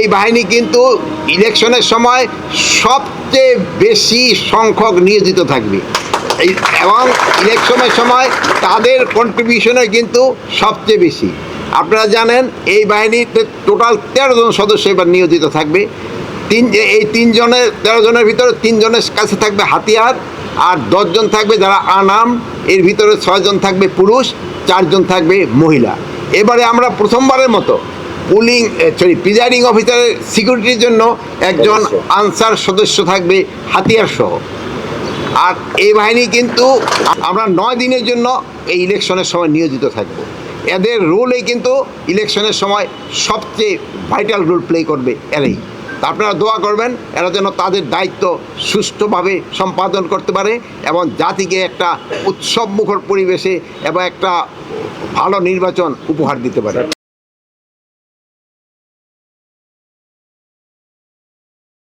এই বাহিনী কিন্তু ইলেকশনের সময় সবচেয়ে বেশি সংখ্যক নিয়োজিত থাকবে। এবং ইলেকশনের সময় তাদের কন্ট্রিবিউশনে কিন্তু সবচেয়ে বেশি। আপনারা জানেন, এই বাহিনীতে টোটাল তেরো জন সদস্য এবার নিয়োজিত থাকবে। তিন, এই তিনজনের তেরো জনের ভিতরে তিনজনের কাছে থাকবে হাতিয়ার আর দশজন থাকবে যারা আনাম। এর ভিতরে ছয়জন থাকবে পুরুষ চারজন থাকবে মহিলা। এবারে আমরা প্রথমবারের মতো পুলিং সরি প্রিজাইডিং অফিসারের সিকিউরিটির জন্য একজন আনসার সদস্য থাকবে হাতিয়ার সহ। আর এই বাহিনী কিন্তু আমরা নয় দিনের জন্য এই ইলেকশনের সময় নিয়োজিত থাকব। এদের রোলই কিন্তু ইলেকশনের সময় সবচেয়ে ভাইটাল রোল প্লে করবে এরাই। তা আপনারা দোয়া করবেন এরা যেন তাদের দায়িত্ব সুষ্ঠুভাবে সম্পাদন করতে পারে এবং জাতিকে একটা উৎসবমুখর পরিবেশে এবং একটা ভালো নির্বাচন উপহার দিতে পারে।